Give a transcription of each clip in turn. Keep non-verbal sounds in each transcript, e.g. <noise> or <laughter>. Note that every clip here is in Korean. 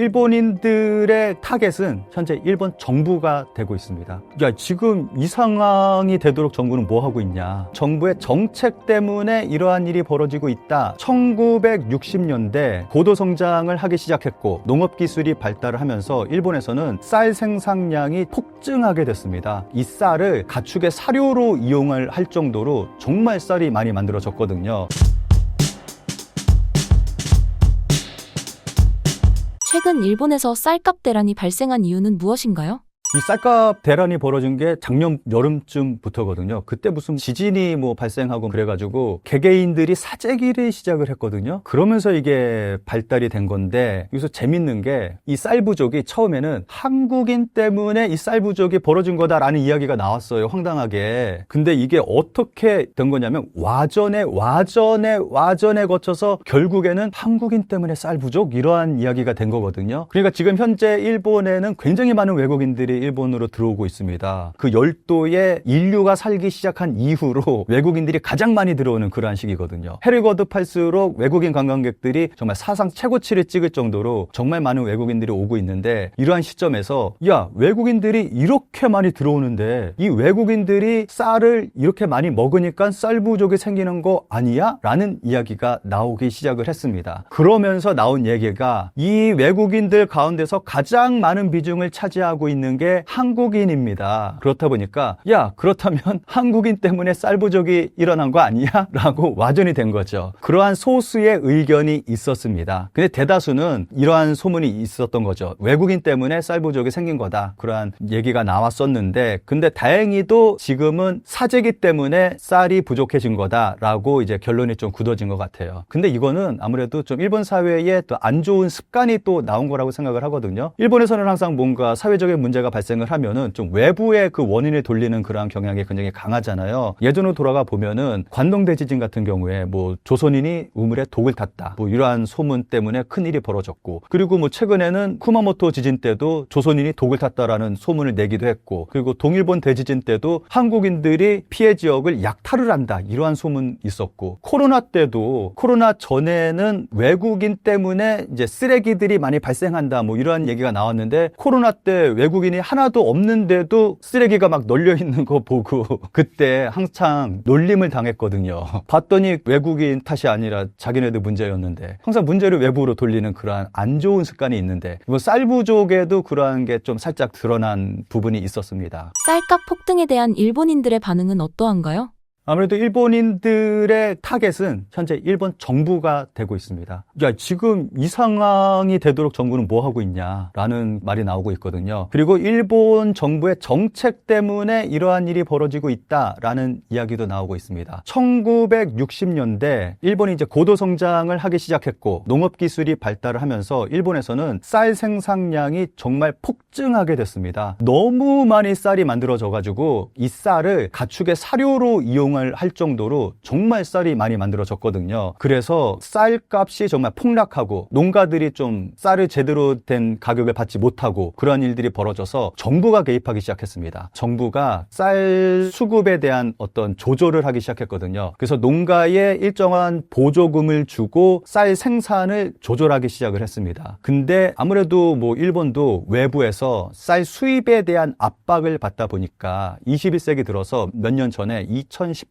일본인들의 타겟은 현재 일본 정부가 되고 있습니다. 야, 지금 이 상황이 되도록 정부는 뭐 하고 있냐? 정부의 정책 때문에 이러한 일이 벌어지고 있다. 1960년대 고도 성장을 하기 시작했고 농업 기술이 발달을 하면서 일본에서는 쌀 생산량이 폭증하게 됐습니다. 이 쌀을 가축의 사료로 이용을 할 정도로 정말 쌀이 많이 만들어졌거든요. 최근 일본에서 쌀값 대란이 발생한 이유는 무엇인가요? 이 쌀값 대란이 벌어진 게 작년 여름쯤부터거든요. 그때 무슨 지진이 뭐 발생하고 그래가지고 개개인들이 사재기를 시작을 했거든요. 그러면서 이게 발달이 된 건데 여기서 재밌는 게 이 쌀 부족이 처음에는 한국인 때문에 이 쌀 부족이 벌어진 거다라는 이야기가 나왔어요. 황당하게. 근데 이게 어떻게 된 거냐면 와전에 와전에 와전에 거쳐서 결국에는 한국인 때문에 쌀 부족 이러한 이야기가 된 거거든요. 그러니까 지금 현재 일본에는 굉장히 많은 외국인들이 일본으로 들어오고 있습니다. 그 열도에 인류가 살기 시작한 이후로 외국인들이 가장 많이 들어오는 그러한 시기거든요. 해를 거듭할수록 외국인 관광객들이 정말 사상 최고치를 찍을 정도로 정말 많은 외국인들이 오고 있는데 이러한 시점에서 야 외국인들이 이렇게 많이 들어오는데 이 외국인들이 쌀을 이렇게 많이 먹으니까 쌀 부족이 생기는 거 아니야? 라는 이야기가 나오기 시작을 했습니다. 그러면서 나온 얘기가 이 외국인들 가운데서 가장 많은 비중을 차지하고 있는 게 한국인입니다. 그렇다 보니까 야 그렇다면 <laughs> 한국인 때문에 쌀 부족이 일어난 거 아니야? <laughs> 라고 와전이 된 거죠. 그러한 소수의 의견이 있었습니다. 근데 대다수는 이러한 소문이 있었던 거죠. 외국인 때문에 쌀 부족이 생긴 거다. 그러한 얘기가 나왔었는데 근데 다행히도 지금은 사재기 때문에 쌀이 부족해진 거다라고 이제 결론이 좀 굳어진 것 같아요. 근데 이거는 아무래도 좀 일본 사회에 또 안 좋은 습관이 또 나온 거라고 생각을 하거든요. 일본에서는 항상 뭔가 사회적인 문제가 발생을 하면은 좀 외부의 그 원인을 돌리는 그러한 경향이 굉장히 강하잖아요. 예전으로 돌아가 보면은 관동 대지진 같은 경우에 뭐 조선인이 우물에 독을 탔다. 뭐 이러한 소문 때문에 큰 일이 벌어졌고 그리고 뭐 최근에는 쿠마모토 지진 때도 조선인이 독을 탔다라는 소문을 내기도 했고 그리고 동일본 대지진 때도 한국인들이 피해 지역을 약탈을 한다. 이러한 소문 있었고 코로나 때도 코로나 전에는 외국인 때문에 이제 쓰레기들이 많이 발생한다. 뭐 이러한 얘기가 나왔는데 코로나 때 외국인이 하나도 없는데도 쓰레기가 막 널려 있는 거 보고 <laughs> 그때 한창 놀림을 당했거든요. 봤더니 외국인 탓이 아니라 자기네들 문제였는데 항상 문제를 외부로 돌리는 그러한 안 좋은 습관이 있는데 뭐 쌀 부족에도 그러한 게 좀 살짝 드러난 부분이 있었습니다. 쌀값 폭등에 대한 일본인들의 반응은 어떠한가요? 아무래도 일본인들의 타겟은 현재 일본 정부가 되고 있습니다. 야, 지금 이 상황이 되도록 정부는 뭐 하고 있냐? 라는 말이 나오고 있거든요. 그리고 일본 정부의 정책 때문에 이러한 일이 벌어지고 있다라는 이야기도 나오고 있습니다. 1960년대 일본이 이제 고도 성장을 하기 시작했고 농업 기술이 발달을 하면서 일본에서는 쌀 생산량이 정말 폭증하게 됐습니다. 너무 많이 쌀이 만들어져 가지고 이 쌀을 가축의 사료로 이용 을 할 정도로 정말 쌀이 많이 만들어졌거든요. 그래서 쌀값이 정말 폭락하고 농가들이 좀 쌀을 제대로 된 가격을 받지 못하고 그러한 일들이 벌어져서 정부가 개입하기 시작했습니다. 정부가 쌀 수급에 대한 어떤 조절을 하기 시작했거든요. 그래서 농가에 일정한 보조금을 주고 쌀 생산을 조절하기 시작을 했습니다. 근데 아무래도 뭐 일본도 외부에서 쌀 수입에 대한 압박을 받다 보니까 21세기 들어서 몇 년 전에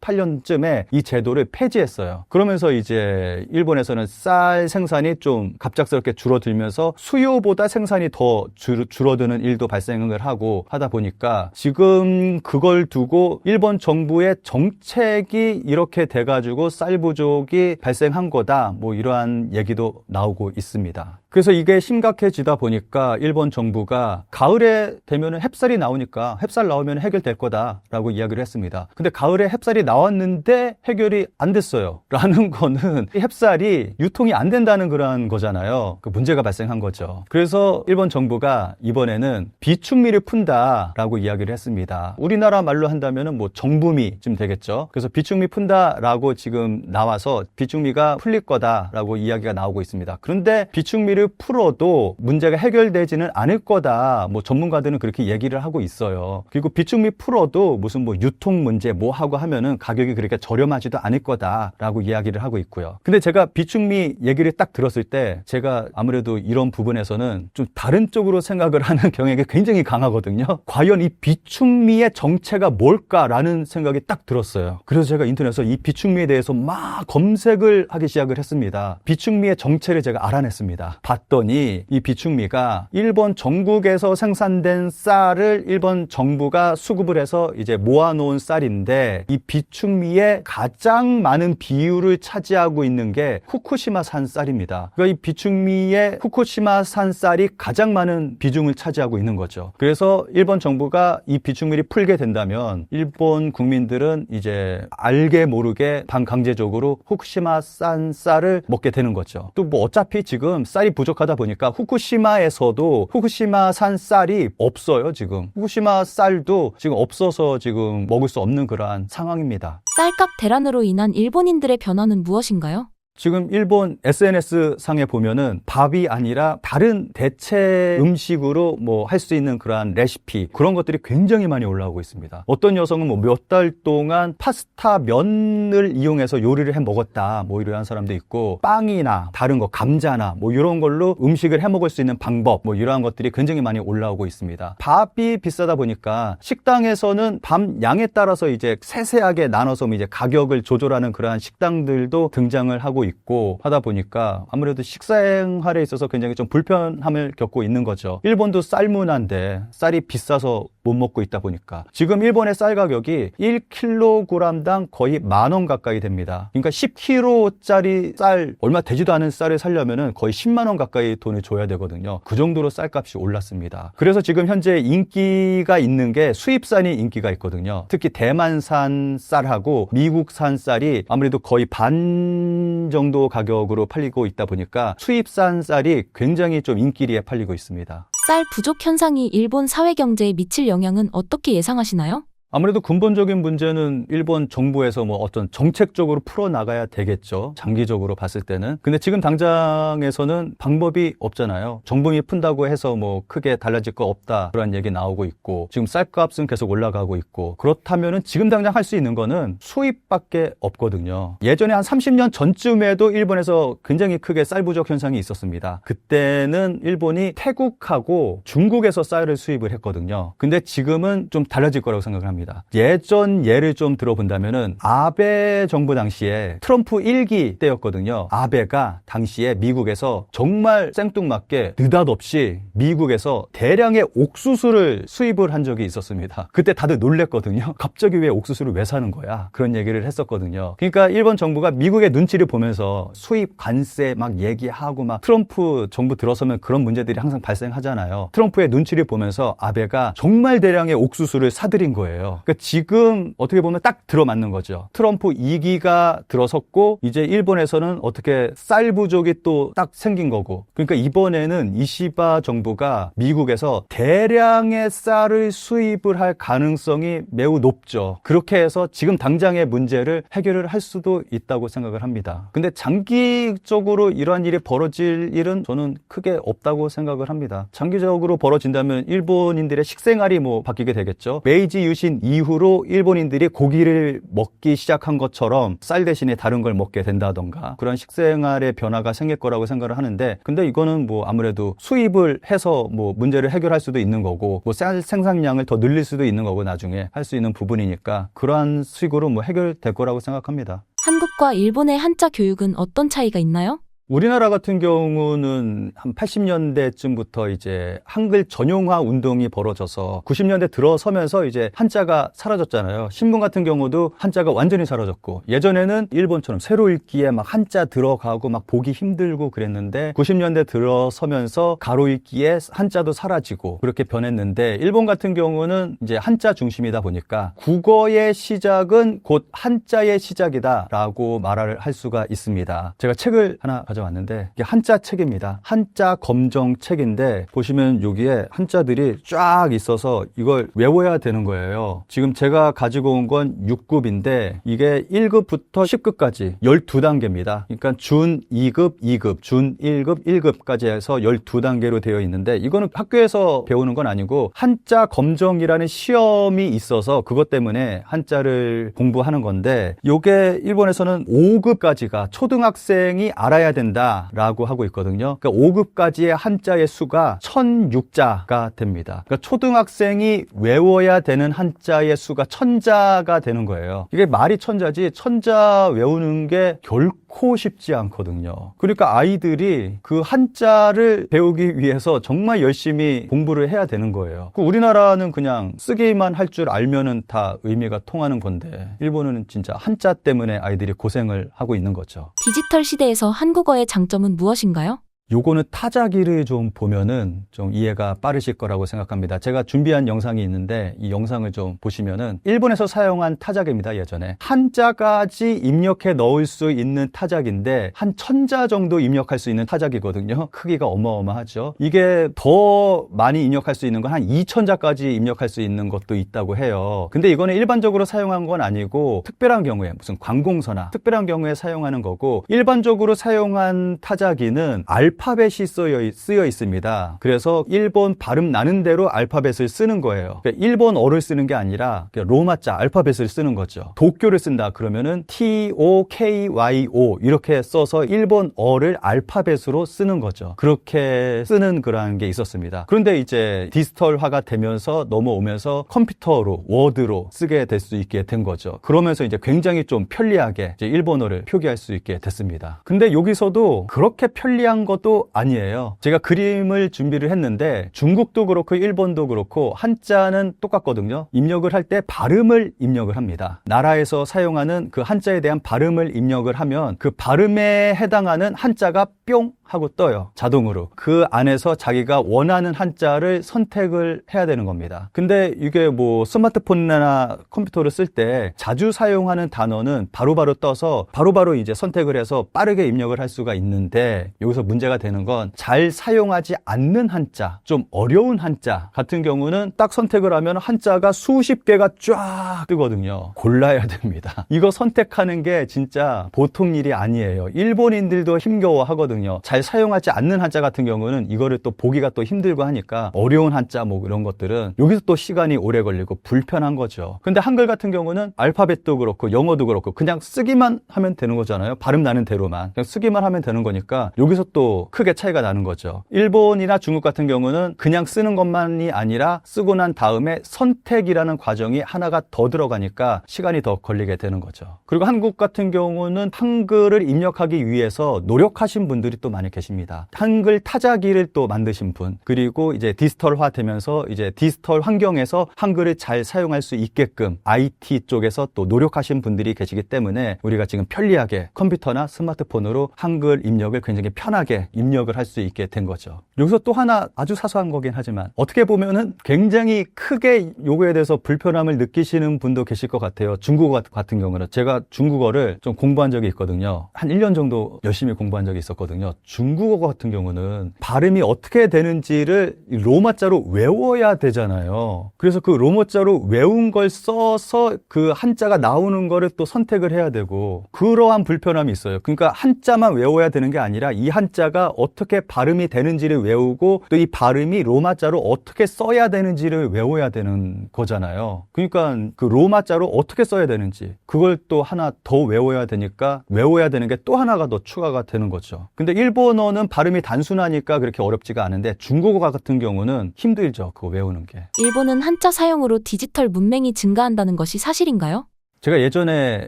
2018년쯤에 이 제도를 폐지했어요. 그러면서 이제 일본에서는 쌀 생산이 좀 갑작스럽게 줄어들면서 수요보다 생산이 더 줄, 줄어드는 일도 발생을 하고 하다 보니까 지금 그걸 두고 일본 정부의 정책이 이렇게 돼가지고 쌀 부족이 발생한 거다. 뭐 이러한 얘기도 나오고 있습니다. 그래서 이게 심각해지다 보니까 일본 정부가 가을에 되면은 햅쌀이 나오니까 햅쌀 나오면 해결될 거다라고 이야기를 했습니다. 근데 가을에 햅쌀이 나왔는데 해결이 안 됐어요. <laughs> 라는 거는 이 햅쌀이 유통이 안 된다는 그런 거잖아요. 그 문제가 발생한 거죠. 그래서 일본 정부가 이번에는 비축미를 푼다라고 이야기를 했습니다. 우리나라 말로 한다면은 뭐 정부미 쯤 되겠죠. 그래서 비축미 푼다라고 지금 나와서 비축미가 풀릴 거다라고 이야기가 나오고 있습니다. 그런데 비축미를 비축미를 풀어도 문제가 해결되지는 않을 거다. 뭐 전문가들은 그렇게 얘기를 하고 있어요. 그리고 비축미 풀어도 무슨 뭐 유통 문제 뭐 하고 하면은 가격이 그렇게 저렴하지도 않을 거다라고 이야기를 하고 있고요. 근데 제가 비축미 얘기를 딱 들었을 때 제가 아무래도 이런 부분에서는 좀 다른 쪽으로 생각을 하는 <laughs> 경향이 굉장히 강하거든요. 과연 이 비축미의 정체가 뭘까라는 생각이 딱 들었어요. 그래서 제가 인터넷에서 이 비축미에 대해서 막 검색을 하기 시작을 했습니다. 비축미의 정체를 제가 알아냈습니다. 봤더니 이 비축미가 일본 전국에서 생산된 쌀을 일본 정부가 수급을 해서 이제 모아놓은 쌀인데 이 비축미의 가장 많은 비율을 차지하고 있는 게 후쿠시마산 쌀입니다. 그러니까 이 비축미의 후쿠시마산 쌀이 가장 많은 비중을 차지하고 있는 거죠. 그래서 일본 정부가 이 비축미를 풀게 된다면 일본 국민들은 이제 알게 모르게 반강제적으로 후쿠시마 산 쌀을 먹게 되는 거죠. 또 뭐 어차피 지금 쌀이 부족하다 보니까 후쿠시마에서도 후쿠시마산 쌀이 없어요, 지금. 후쿠시마 쌀도 지금 없어서 지금 먹을 수 없는 그러한 상황입니다. 쌀값 대란으로 인한 일본인들의 변화는 무엇인가요? 지금 일본 SNS 상에 보면은 밥이 아니라 다른 대체 음식으로 뭐 할 수 있는 그러한 레시피 그런 것들이 굉장히 많이 올라오고 있습니다. 어떤 여성은 뭐 몇 달 동안 파스타 면을 이용해서 요리를 해 먹었다 뭐 이러한 사람도 있고 빵이나 다른 거 감자나 뭐 이런 걸로 음식을 해 먹을 수 있는 방법 뭐 이러한 것들이 굉장히 많이 올라오고 있습니다. 밥이 비싸다 보니까 식당에서는 밥 양에 따라서 이제 세세하게 나눠서 이제 가격을 조절하는 그러한 식당들도 등장을 하고 있고 하다 보니까 아무래도 식생활에 있어서 굉장히 좀 불편함을 겪고 있는 거죠. 일본도 쌀 문화인데 쌀이 비싸서 못 먹고 있다 보니까 지금 일본의 쌀 가격이 1kg당 거의 만 원 가까이 됩니다. 그러니까 10kg짜리 쌀 얼마 되지도 않은 쌀을 살려면은 거의 10만 원 가까이 돈을 줘야 되거든요. 그 정도로 쌀값이 올랐습니다. 그래서 지금 현재 인기가 있는 게 수입산이 인기가 있거든요. 특히 대만산 쌀하고 미국산 쌀이 아무래도 거의 반 정도 가격으로 팔리고 있다 보니까 수입산 쌀이 굉장히 좀 인기리에 팔리고 있습니다. 쌀 부족 현상이 일본 사회 경제에 미칠 영향은 어떻게 예상하시나요? 아무래도 근본적인 문제는 일본 정부에서 뭐 어떤 정책적으로 풀어나가야 되겠죠. 장기적으로 봤을 때는. 근데 지금 당장에서는 방법이 없잖아요. 정부이 푼다고 해서 뭐 크게 달라질 거 없다. 그런 얘기 나오고 있고, 지금 쌀값은 계속 올라가고 있고, 그렇다면은 지금 당장 할 수 있는 거는 수입밖에 없거든요. 예전에 한 30년 전쯤에도 일본에서 굉장히 크게 쌀 부족 현상이 있었습니다. 그때는 일본이 태국하고 중국에서 쌀을 수입을 했거든요. 근데 지금은 좀 달라질 거라고 생각을 합니다. 예전 예를 좀 들어본다면은 아베 정부 당시에 트럼프 1기 때였거든요. 아베가 당시에 미국에서 정말 생뚱맞게 느닷없이 미국에서 대량의 옥수수를 수입을 한 적이 있었습니다. 그때 다들 놀랬거든요. <laughs> 갑자기 왜 옥수수를 왜 사는 거야? 그런 얘기를 했었거든요. 그러니까 일본 정부가 미국의 눈치를 보면서 수입 관세 막 얘기하고 막 트럼프 정부 들어서면 그런 문제들이 항상 발생하잖아요. 트럼프의 눈치를 보면서 아베가 정말 대량의 옥수수를 사들인 거예요. 그러니까 지금 어떻게 보면 딱 들어맞는 거죠. 트럼프 2기가 들어섰고 이제 일본에서는 어떻게 쌀 부족이 또 딱 생긴 거고. 그러니까 이번에는 이시바 정부가 미국에서 대량의 쌀을 수입을 할 가능성이 매우 높죠. 그렇게 해서 지금 당장의 문제를 해결을 할 수도 있다고 생각을 합니다. 근데 장기적으로 이러한 일이 벌어질 일은 저는 크게 없다고 생각을 합니다. 장기적으로 벌어진다면 일본인들의 식생활이 뭐 바뀌게 되겠죠. 메이지 유신 이후로 일본인들이 고기를 먹기 시작한 것처럼 쌀 대신에 다른 걸 먹게 된다던가 그런 식생활의 변화가 생길 거라고 생각을 하는데 근데 이거는 뭐 아무래도 수입을 해서 뭐 문제를 해결할 수도 있는 거고 뭐 쌀 생산량을 더 늘릴 수도 있는 거고 나중에 할 수 있는 부분이니까 그러한 식으로 뭐 해결될 거라고 생각합니다. 한국과 일본의 한자 교육은 어떤 차이가 있나요? 우리나라 같은 경우는 한 80년대쯤부터 이제 한글 전용화 운동이 벌어져서 90년대 들어서면서 이제 한자가 사라졌잖아요. 신문 같은 경우도 한자가 완전히 사라졌고 예전에는 일본처럼 새로 읽기에 막 한자 들어가고 막 보기 힘들고 그랬는데 90년대 들어서면서 가로 읽기에 한자도 사라지고 그렇게 변했는데 일본 같은 경우는 이제 한자 중심이다 보니까 국어의 시작은 곧 한자의 시작이다라고 말을 할 수가 있습니다. 제가 책을 하나 가져 가져왔는데 이게 한자 책입니다. 한자 검정 책인데 보시면 여기에 한자들이 쫙 있어서 이걸 외워야 되는 거예요. 지금 제가 가지고 온 건 6급인데 이게 1급부터 10급까지 12단계입니다. 그러니까 준 2급, 2급, 준 1급, 1급까지 해서 12단계로 되어 있는데 이거는 학교에서 배우는 건 아니고 한자 검정이라는 시험이 있어서 그것 때문에 한자를 공부하는 건데 요게 일본에서는 5급까지가 초등학생이 알아야 된다 라고 하고 있거든요. 그러니까 5급까지의 한자의 수가 1006자가 됩니다. 그러니까 초등학생이 외워야 되는 한자의 수가 천자가 되는 거예요. 이게 말이 천자지 천자 외우는 게 결코 쉽지 않거든요. 그러니까 아이들이 그 한자를 배우기 위해서 정말 열심히 공부를 해야 되는 거예요. 그 우리나라는 그냥 쓰기만 할 줄 알면은 다 의미가 통하는 건데 일본은 진짜 한자 때문에 아이들이 고생을 하고 있는 거죠. 디지털 시대에서 한국어 의 장점은 무엇인가요? 요거는 타자기를 좀 보면은 좀 이해가 빠르실 거라고 생각합니다. 제가 준비한 영상이 있는데 이 영상을 좀 보시면은 일본에서 사용한 타자기입니다. 예전에 한자까지 입력해 넣을 수 있는 타자기인데 한 천자 정도 입력할 수 있는 타자기거든요. 크기가 어마어마하죠. 이게 더 많이 입력할 수 있는 건 한 2천자까지 입력할 수 있는 것도 있다고 해요. 근데 이거는 일반적으로 사용한 건 아니고 특별한 경우에 무슨 관공서나 특별한 경우에 사용하는 거고 일반적으로 사용한 타자기는 알 파벳이 쓰여, 쓰여 있습니다. 그래서 일본 발음 나는 대로 알파벳을 쓰는 거예요. 그러니까 일본어를 쓰는 게 아니라 그냥 로마자 알파벳을 쓰는 거죠. 도쿄를 쓴다 그러면은 T O K Y O 이렇게 써서 일본어를 알파벳으로 쓰는 거죠. 그렇게 쓰는 그러한 게 있었습니다. 그런데 이제 디지털화가 되면서 넘어오면서 컴퓨터로 워드로 쓰게 될 수 있게 된 거죠. 그러면서 이제 굉장히 좀 편리하게 일본어를 표기할 수 있게 됐습니다. 근데 여기서도 그렇게 편리한 것도 아니에요. 제가 그림을 준비를 했는데 중국도 그렇고 일본도 그렇고 한자는 똑같거든요. 입력을 할 때 발음을 입력을 합니다. 나라에서 사용하는 그 한자에 대한 발음을 입력을 하면 그 발음에 해당하는 한자가 뿅 하고 떠요. 자동으로. 그 안에서 자기가 원하는 한자를 선택을 해야 되는 겁니다. 근데 이게 뭐 스마트폰이나 컴퓨터를 쓸 때 자주 사용하는 단어는 바로바로 떠서 바로 바로 이제 선택을 해서 빠르게 입력을 할 수가 있는데 여기서 문제가 되는 건 잘 사용하지 않는 한자, 좀 어려운 한자 같은 경우는 딱 선택을 하면 한자가 수십 개가 쫙 뜨거든요. 골라야 됩니다. <laughs> 이거 선택하는 게 진짜 보통 일이 아니에요. 일본인들도 힘겨워 하거든요. 잘 사용하지 않는 한자 같은 경우는 이거를 또 보기가 또 힘들고 하니까 어려운 한자 뭐 이런 것들은 여기서 또 시간이 오래 걸리고 불편한 거죠. 근데 한글 같은 경우는 알파벳도 그렇고 영어도 그렇고 그냥 쓰기만 하면 되는 거잖아요. 발음 나는 대로만. 그냥 쓰기만 하면 되는 거니까 여기서 또 크게 차이가 나는 거죠. 일본이나 중국 같은 경우는 그냥 쓰는 것만이 아니라 쓰고 난 다음에 선택이라는 과정이 하나가 더 들어가니까 시간이 더 걸리게 되는 거죠. 그리고 한국 같은 경우는 한글을 입력하기 위해서 노력하신 분들이 또 많이 계십니다. 한글 타자기를 또 만드신 분, 그리고 이제 디지털화 되면서 이제 디지털 환경에서 한글을 잘 사용할 수 있게끔 IT 쪽에서 또 노력하신 분들이 계시기 때문에 우리가 지금 편리하게 컴퓨터나 스마트폰으로 한글 입력을 굉장히 편하게 입력을 할 수 있게 된 거죠. 여기서 또 하나 아주 사소한 거긴 하지만 어떻게 보면은 굉장히 크게 요거에 대해서 불편함을 느끼시는 분도 계실 것 같아요. 중국어 같은 경우는 제가 중국어를 좀 공부한 적이 있거든요. 한 1년 정도 열심히 공부한 적이 있었거든요. 중국어 같은 경우는 발음이 어떻게 되는지를 로마자로 외워야 되잖아요. 그래서 그 로마자로 외운 걸 써서 그 한자가 나오는 거를 또 선택을 해야 되고 그러한 불편함이 있어요. 그러니까 한자만 외워야 되는 게 아니라 이 한자가 어떻게 발음이 되는지를 외우고 또 이 발음이 로마자로 어떻게 써야 되는지를 외워야 되는 거잖아요. 그러니까 그 로마자로 어떻게 써야 되는지 그걸 또 하나 더 외워야 되니까 외워야 되는 게 또 하나가 더 추가가 되는 거죠. 근데 일본어는 발음이 단순하니까 그렇게 어렵지가 않은데 중국어 같은 경우는 힘들죠. 그거 외우는 게. 일본은 한자 사용으로 디지털 문맹이 증가한다는 것이 사실인가요? 제가 예전에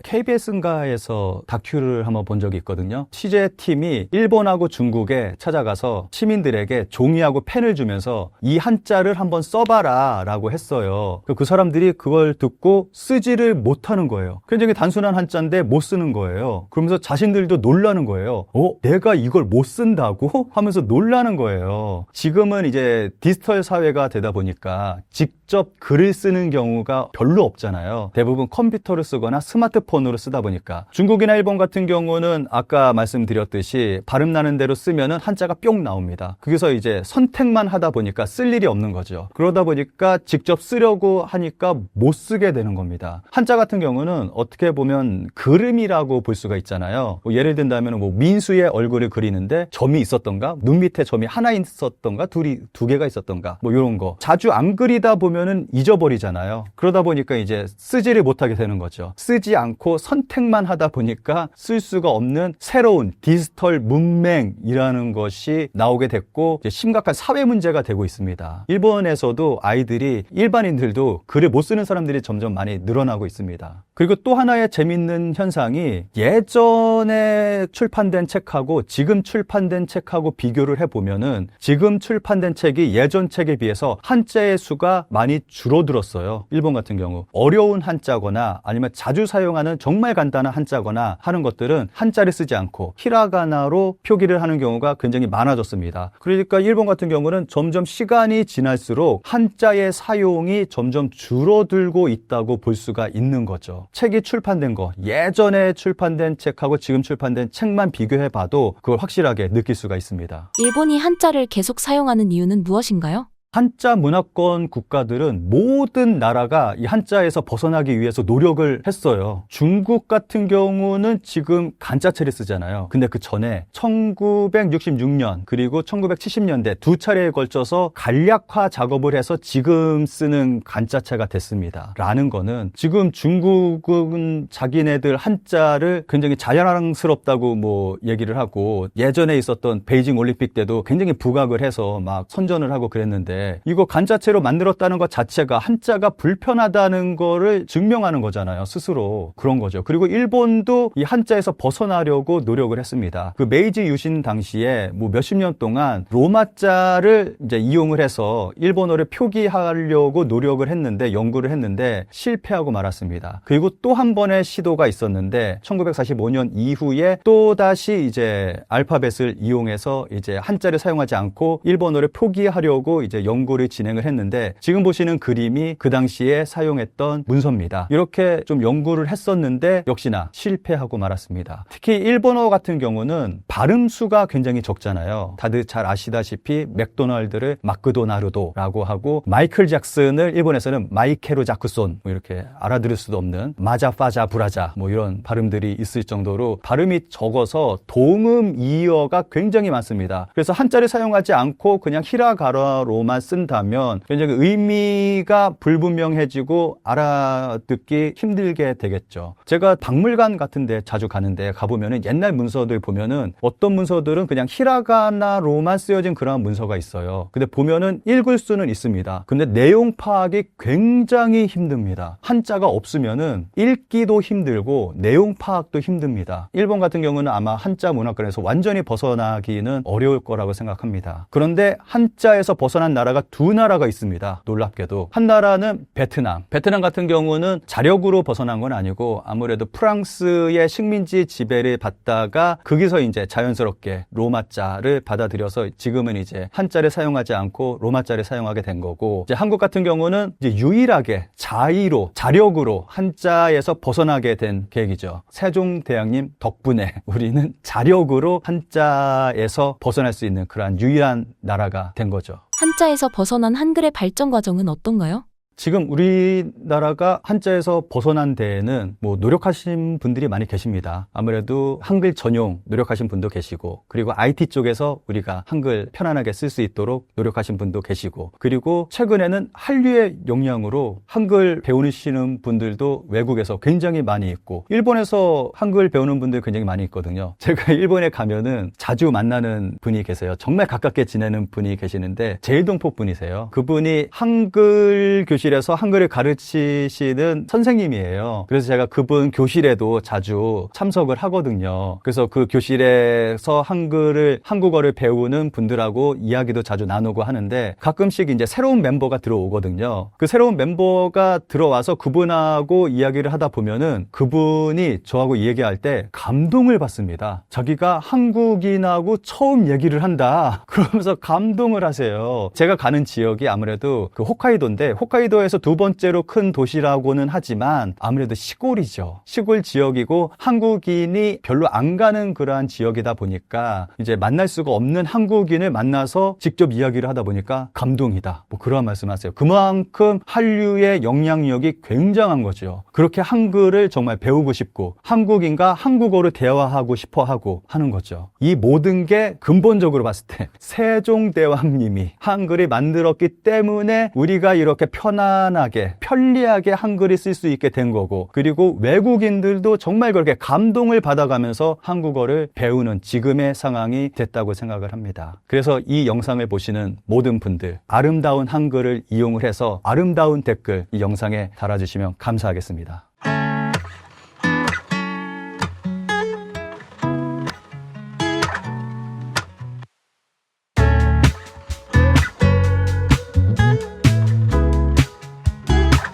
KBS인가에서 다큐를 한번 본 적이 있거든요. 취재팀이 일본하고 중국에 찾아가서 시민들에게 종이하고 펜을 주면서 이 한자를 한번 써봐라 라고 했어요. 그 사람들이 그걸 듣고 쓰지를 못하는 거예요. 굉장히 단순한 한자인데 못 쓰는 거예요. 그러면서 자신들도 놀라는 거예요. 어? 내가 이걸 못 쓴다고? <laughs> 하면서 놀라는 거예요. 지금은 이제 디지털 사회가 되다 보니까 직접 직접 글을 쓰는 경우가 별로 없잖아요. 대부분 컴퓨터를 쓰거나 스마트폰으로 쓰다 보니까 중국이나 일본 같은 경우는 아까 말씀드렸듯이 발음 나는 대로 쓰면은 한자가 뿅 나옵니다. 거기서 이제 선택만 하다 보니까 쓸 일이 없는 거죠. 그러다 보니까 직접 쓰려고 하니까 못 쓰게 되는 겁니다. 한자 같은 경우는 어떻게 보면 그림이라고 볼 수가 있잖아요. 뭐 예를 든다면 뭐 민수의 얼굴을 그리는데 점이 있었던가, 눈 밑에 점이 하나 있었던가, 둘이 두 개가 있었던가, 뭐 이런 거. 자주 안 그리다 보면 은 잊어버리잖아요. 그러다 보니까 이제 쓰지를 못하게 되는 거죠. 쓰지 않고 선택만 하다 보니까 쓸 수가 없는 새로운 디지털 문맹이라는 것이 나오게 됐고 심각한 사회 문제가 되고 있습니다. 일본에서도 아이들이 일반인들도 글을 못 쓰는 사람들이 점점 많이 늘어나고 있습니다. 그리고 또 하나의 재밌는 현상이 예전에 출판된 책하고 지금 출판된 책하고 비교를 해보면은 지금 출판된 책이 예전 책에 비해서 한자의 수가 많이 줄어들었어요. 일본 같은 경우. 어려운 한자거나 아니면 자주 사용하는 정말 간단한 한자거나 하는 것들은 한자를 쓰지 않고 히라가나로 표기를 하는 경우가 굉장히 많아졌습니다. 그러니까 일본 같은 경우는 점점 시간이 지날수록 한자의 사용이 점점 줄어들고 있다고 볼 수가 있는 거죠. 책이 출판된 거, 예전에 출판된 책하고 지금 출판된 책만 비교해 봐도 그걸 확실하게 느낄 수가 있습니다. 일본이 한자를 계속 사용하는 이유는 무엇인가요? 한자 문화권 국가들은 모든 나라가 이 한자에서 벗어나기 위해서 노력을 했어요. 중국 같은 경우는 지금 간자체를 쓰잖아요. 근데 그 전에 1966년 그리고 1970년대 두 차례에 걸쳐서 간략화 작업을 해서 지금 쓰는 간자체가 됐습니다. 라는 거는 지금 중국은 자기네들 한자를 굉장히 자연스럽다고 뭐 얘기를 하고 예전에 있었던 베이징 올림픽 때도 굉장히 부각을 해서 막 선전을 하고 그랬는데 이거 간자체로 만들었다는 것 자체가 한자가 불편하다는 거를 증명하는 거잖아요. 스스로. 그런 거죠. 그리고 일본도 이 한자에서 벗어나려고 노력을 했습니다. 그 메이지 유신 당시에 뭐 몇십 년 동안 로마자를 이제 이용을 해서 일본어를 표기하려고 노력을 했는데 연구를 했는데 실패하고 말았습니다. 그리고 또 한 번의 시도가 있었는데 1945년 이후에 또 다시 이제 알파벳을 이용해서 이제 한자를 사용하지 않고 일본어를 표기하려고 이제 연구를 진행을 했는데 지금 보시는 그림이 그 당시에 사용했던 문서입니다. 이렇게 좀 연구를 했었는데 역시나 실패하고 말았습니다. 특히 일본어 같은 경우는 발음 수가 굉장히 적잖아요. 다들 잘 아시다시피 맥도날드를 마크도나르도라고 하고 마이클 잭슨을 일본에서는 마이케로 자크손 뭐 이렇게 알아들을 수도 없는 마자 파자 브라자 뭐 이런 발음들이 있을 정도로 발음이 적어서 동음 이어가 굉장히 많습니다. 그래서 한자를 사용하지 않고 그냥 히라가라로만 쓴다면 굉장히 의미가 불분명해지고 알아듣기 힘들게 되겠죠. 제가 박물관 같은 데 자주 가는데 가보면은 옛날 문서들 보면은 어떤 문서들은 그냥 히라가나로만 쓰여진 그런 문서가 있어요. 근데 보면은 읽을 수는 있습니다. 근데 내용 파악이 굉장히 힘듭니다. 한자가 없으면은 읽기도 힘들고 내용 파악도 힘듭니다. 일본 같은 경우는 아마 한자 문화권에서 완전히 벗어나기는 어려울 거라고 생각합니다. 그런데 한자에서 벗어난 나라 가 두 나라가 있습니다. 놀랍게도. 한 나라는 베트남. 베트남 같은 경우는 자력으로 벗어난 건 아니고 아무래도 프랑스의 식민지 지배를 받다가 거기서 이제 자연스럽게 로마자를 받아들여서 지금은 이제 한자를 사용하지 않고 로마자를 사용하게 된 거고 이제 한국 같은 경우는 이제 유일하게 자의로 자력으로 한자에서 벗어나게 된 계획이죠. 세종대왕님 덕분에 <laughs> 우리는 자력으로 한자에서 벗어날 수 있는 그러한 유일한 나라가 된 거죠. 한자에서 벗어난 한글의 발전 과정은 어떤가요? 지금 우리나라가 한자에서 벗어난 데에는 뭐 노력하신 분들이 많이 계십니다. 아무래도 한글 전용 노력하신 분도 계시고 그리고 IT 쪽에서 우리가 한글 편안하게 쓸 수 있도록 노력하신 분도 계시고 그리고 최근에는 한류의 영향으로 한글 배우시는 분들도 외국에서 굉장히 많이 있고 일본에서 한글 배우는 분들 굉장히 많이 있거든요. <laughs> 제가 일본에 가면은 자주 만나는 분이 계세요. 정말 가깝게 지내는 분이 계시는데 제일동포 분이세요. 그분이 한글 교실 에서 한글을 가르치시는 선생님이에요. 그래서 제가 그분 교실에도 자주 참석을 하거든요. 그래서 그 교실에서 한글을 한국어를 배우는 분들하고 이야기도 자주 나누고 하는데 가끔씩 이제 새로운 멤버가 들어오거든요. 그 새로운 멤버가 들어와서 그분하고 이야기를 하다 보면은 그분이 저하고 얘기할 때 감동을 받습니다. 자기가 한국인하고 처음 얘기를 한다. <laughs> 그러면서 감동을 하세요. 제가 가는 지역이 아무래도 그 홋카이도인데 홋카이도 홋카이도에서 두 번째로 큰 도시라고는 하지만 아무래도 시골이죠. 시골 지역이고 한국인이 별로 안 가는 그러한 지역이다 보니까 이제 만날 수가 없는 한국인을 만나서 직접 이야기를 하다 보니까 감동이다. 뭐 그런 말씀하세요. 그만큼 한류의 영향력이 굉장한 거죠. 그렇게 한글을 정말 배우고 싶고 한국인과 한국어로 대화하고 싶어 하고 하는 거죠. 이 모든 게 근본적으로 봤을 때 <laughs> 세종대왕님이 한글을 만들었기 때문에 우리가 이렇게 편 안하게 편리하게 한글을 쓸수 있게 된 거고 그리고 외국인들도 정말 그렇게 감동을 받아가면서 한국어를 배우는 지금의 상황이 됐다고 생각을 합니다. 그래서 이 영상을 보시는 모든 분들 아름다운 한글을 이용을 해서 아름다운 댓글 이 영상에 달아주시면 감사하겠습니다.